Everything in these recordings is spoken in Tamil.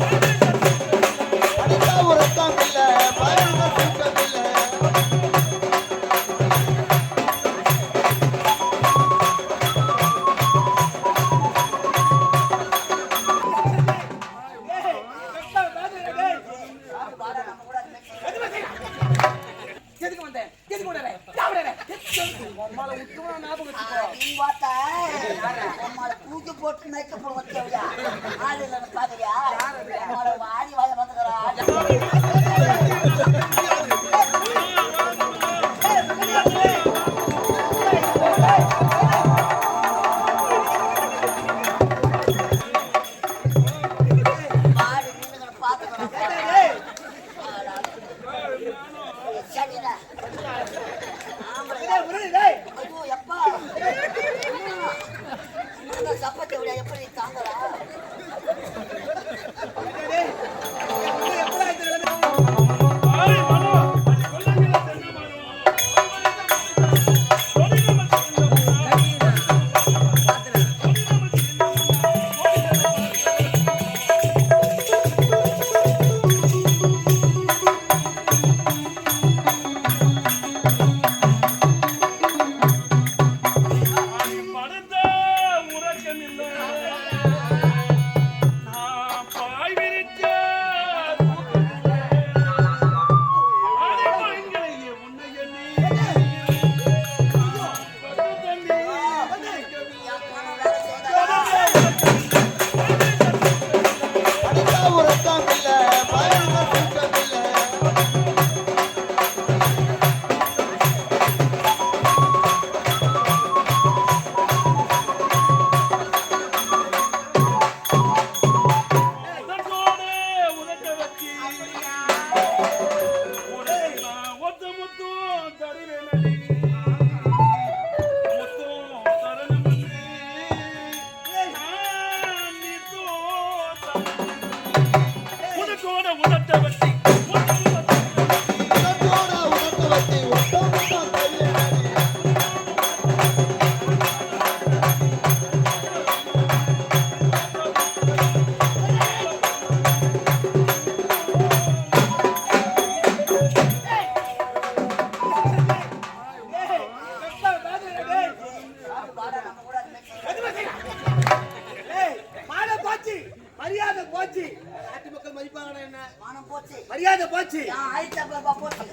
Thank you. உத்துவா போட்டு மேக்கப் ஆள் இல்லைன்னு பாக்குறியா வாடி வாய வந்துக்கிறா மரியாதை போச்சு. போச்சு.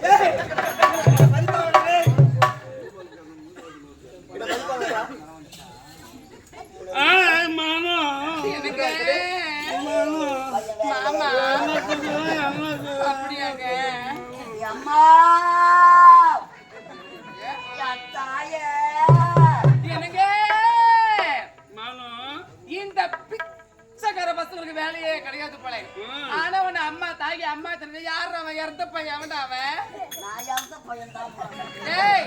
இறந்த பையன் அவன்டா அவன். நான் எந்த ஏய்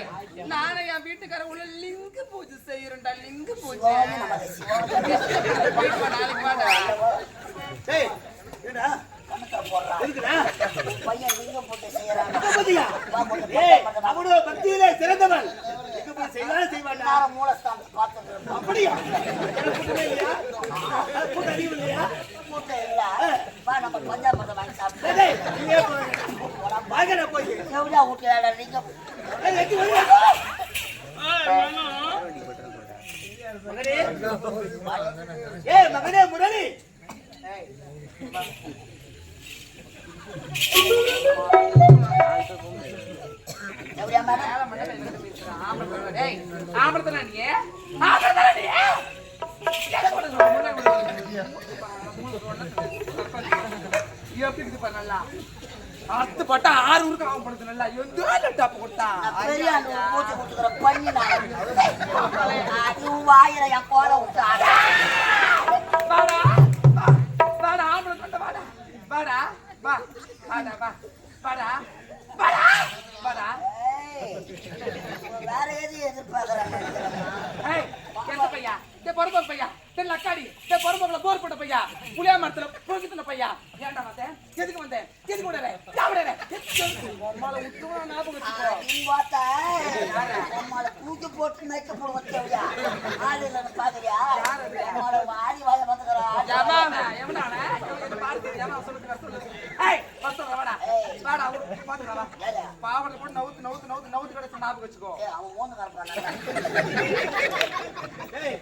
நானும் என் வீட்டுக்கார உள்ள லிங்கு பூஜை செய்யறேன்டா லிங்கு பூஜை. நாளைக்கு வாடா ஏய், பக்தியிலே சிறந்தவன். அப்படியா? எனக்கு கூட்டமே இல்லையா? கூட்டம் இல்ல. நம்ம பஞ்சாபத்தை வாங்கி சாப்பிட்டு நீயே போய். எவ்வளோ ஏய், எங்க வெளியே? மகனே. முரளி ஆம்பளத்தனா நீ ஆம்பளத்தனா நீ. எப்படி இருக்கு நல்லா அத்து பட்டா ஆறு ஊருக்கு அவன் படுத்து நல்லா எந்த டாப் கொடுத்தா. பெரிய பூச்சி கொடுத்துக்கிற பண்ணி அதுவும் வாயில என் கோல விட்டு. வாடா வாடா ஆம்பளை கொண்ட வாடா. வாடா வா வாடா வா. வாடா வாடா வாடா. வேற எது எதிர்பார்க்கறாங்க ஏய் எந்த பையா இந்த பொறுப்பு பையா இந்த பொறுப்புல போர் போட்ட பையா? புளியா மரத்துல புழுக்கத்துல பையா? ஏன்டா வந்தேன் எதுக்கு வந்தேன் எதுக்கு விடறேன் சாப்பிடறேன் உம்மால உத்துவா ஞாபகம் பார்த்தா உம்மால தூக்கி போட்டு மேய்க்க போட வச்சவயா? ஆள் இல்லைன்னு பாக்குறியா? உம்மால வாடி வாய வந்துக்கிறா. எவனா எவனான பார்த்து சொல்லுங்க ஏய் வாடா. வாடா. பாவட போட்டு நவுத்து நவுத்து நவுத்து நவுத்து கிடச்சு ஞாபகம் வச்சுக்கோ. அவன் மூணு கலப்பான் ஏய்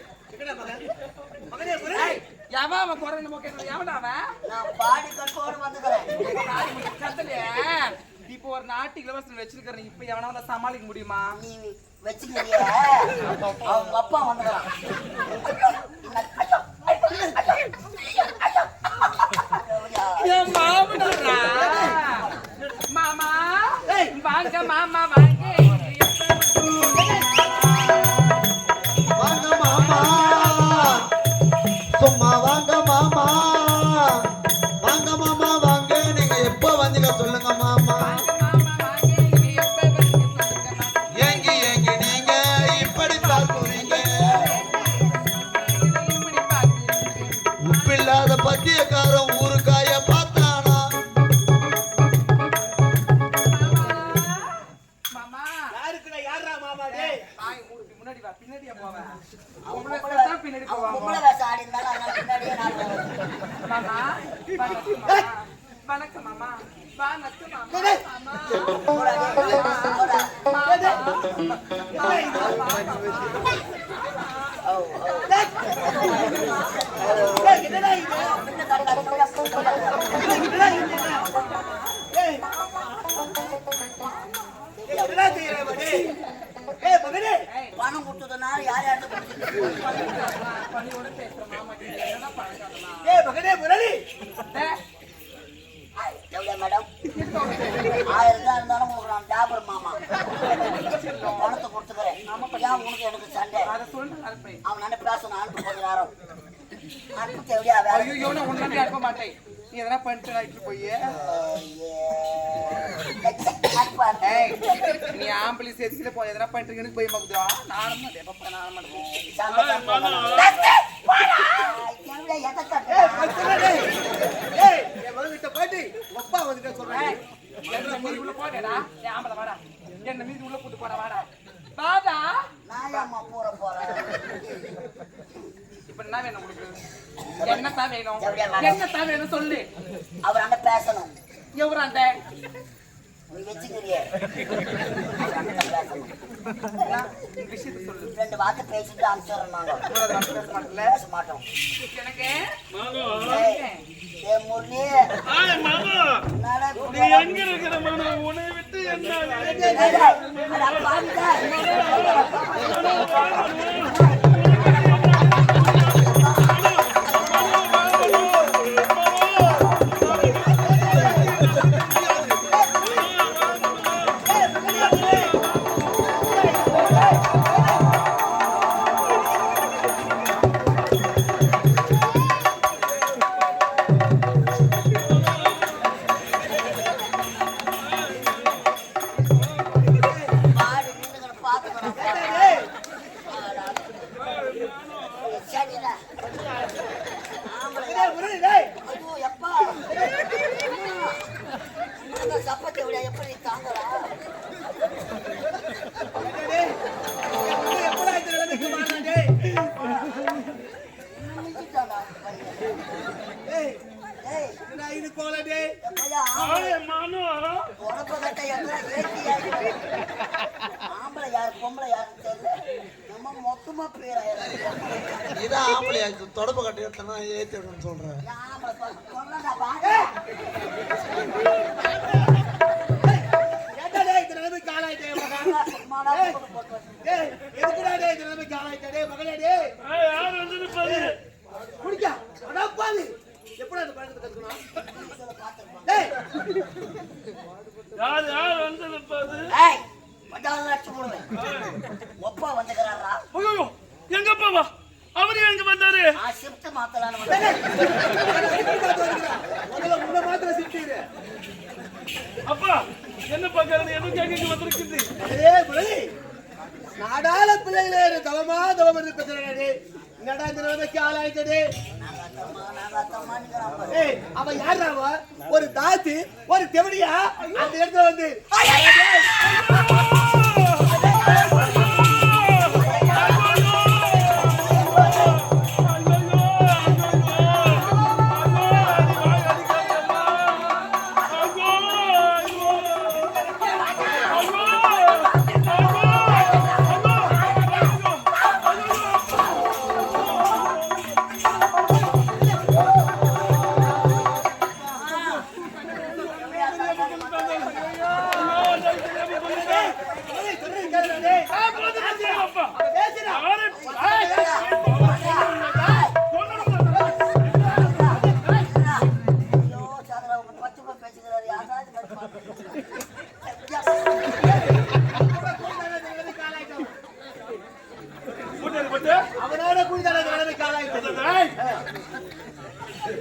நான் பாடி கட்டோடு வந்துக்கிறேன். கத்தலையே இப்போ ஒரு நாட்டு இளவரசன் வச்சிருக்கிறேன் இப்ப எவனா வந்தா சமாளிக்க முடியுமா? நீ அவங்க அப்பா மாமா வாங்க மாமா வாங்க. பணம் கொடுத்ததுனால யார் யார்கிட்ட கொடுத்துட்டு மகனே முரளி ஏன் உனக்கு எனக்கு சண்டை. அவன் என்ன பேசணும் அனுப்பு கொஞ்ச நேரம். அனுப்பு எப்படியா ஐயோ நான் உன்னை அனுப்ப மாட்டேன். நீ எதனா பண்ணிட்டு ஆயிட்டு போய். நீ ஆம்பளை சேர்த்துக்கிட்டு போய் எதனா பண்ணிட்டு போய் மகுதா நானும் எப்ப நானும் அப்பா வந்துட்ட சொல்றேன். என்ன மீதி உள்ள போடா. ஆம்பளை வாடா. என்ன மீதி உள்ள கூட்டு போடா வாடா. வாடா. நான் ஏம்மா போற போறேன். இப்ப என்ன வேணும் உங்களுக்கு என்ன தான் வேணும்? எப்படியா மேடம்? என்ன தான் வேணும் சொல்லு. அவர் அண்ணன் பேசணும். விஷயத்தை சொல்லு. ரெண்டு வார்த்தை பேசிட்டு பேச மாட்டோம். எனக்கு? முரளி. எங்க இருக்கிற மாமா உன்னை விட்டு என்ன இது கோல டேய்? எப்பையா ஆம்பளை ஆய் மாமா உடம்பு கட்ட இருக்கு? ஆம்பளை யாரு பொம்பளை யாருன்னு தெரியல. நம்ம மொத்தமா பேராயிரம் இதான் ஆம்பளையா தொடப்பு கட்டி எடுத்தனா ஏத்தி விடணும்னு சொல்றேன். ஆம்பளை சொல்ல- சொல்லடா, வாங்க. எதுக்குடா டேய் இந்த நிலைமைக்கு ஆளாயிட்டே டேய் மகனே டேய்? ஆய் யார் வந்து நிப்பாரு குடிக்கா. அடா பாவி எப்படா இந்த பழக்கத்தை கத்துக்கணும். டேய் யார் யார் வந்து நிப்பாரு ஏய், பட்டாளம் அடிச்சு போடுவேன். ஒப்பா வந்துக்கிறாரா? ஐயோ எங்க அப்பாவா அவரு எங்க வந்தாரு? நான் shift மாத்தலான்னு வந்தேன். முதல்ல முன்ன மாத்திர சிட்டிரு அப்பா என்ன பாக்குறது என்ன கேட்க வந்திருக்குது. ஏய் முரளி நாடாள பிள்ளைகளே தவம் இருந்து பேசுறேன் என்னடா இந்த நிலைமைக்கு ஆளாயிட்டே அவ அத்தம்மா, ஒரு தாத்தி ஒரு தெவடியா? அந்த இடத்துல வந்து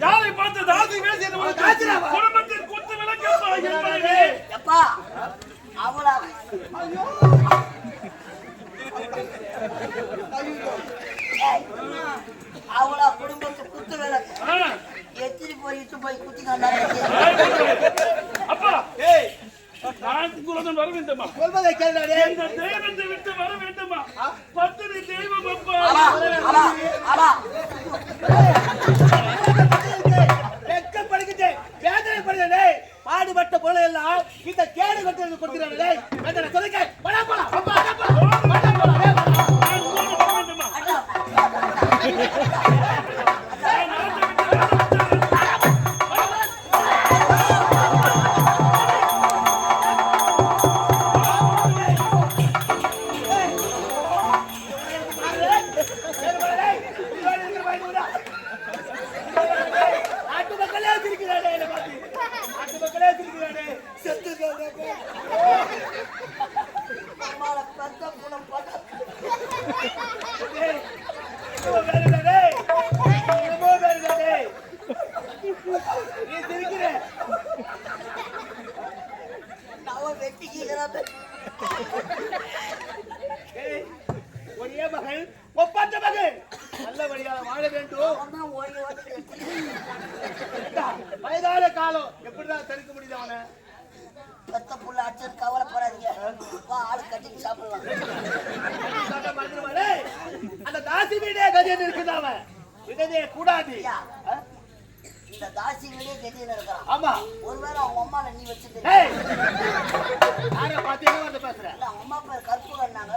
யாரை பார்த்து தாசி பேசி அவளா அவளா குடும்பத்தை குத்து வேலை எத்திரி போய் இட்டு குத்தி அப்பா. ஏய் நான் குலதம் வர வேண்டுமா? சொல்வதை கேளுடா தெய்வம் அப்பா. ஆமா பொருளை எல்லாம் இந்த கேடு கட்டுறது கொடுக்கிறார்களே வேதனை சொல்லுங்க முடிதானே பெத்த புள்ள அடிச்சு கவலைப்படாதீங்க வா ஆளு கட்டிட்டு சாப்பிடலாம். அந்த தாசி வீடே கதியன் இருக்குதாம விடவே கூடாது. இந்த தாசி வீடே கதியன் இருக்கிறான். ஆமா. ஒருவேளை அவங்க அம்மால நீ வச்சுட்டு யார பாத்தீங்கன்னா வந்து பேசுறேன் அவங்க அம்மா பேர் கற்பூரன்னாங்க.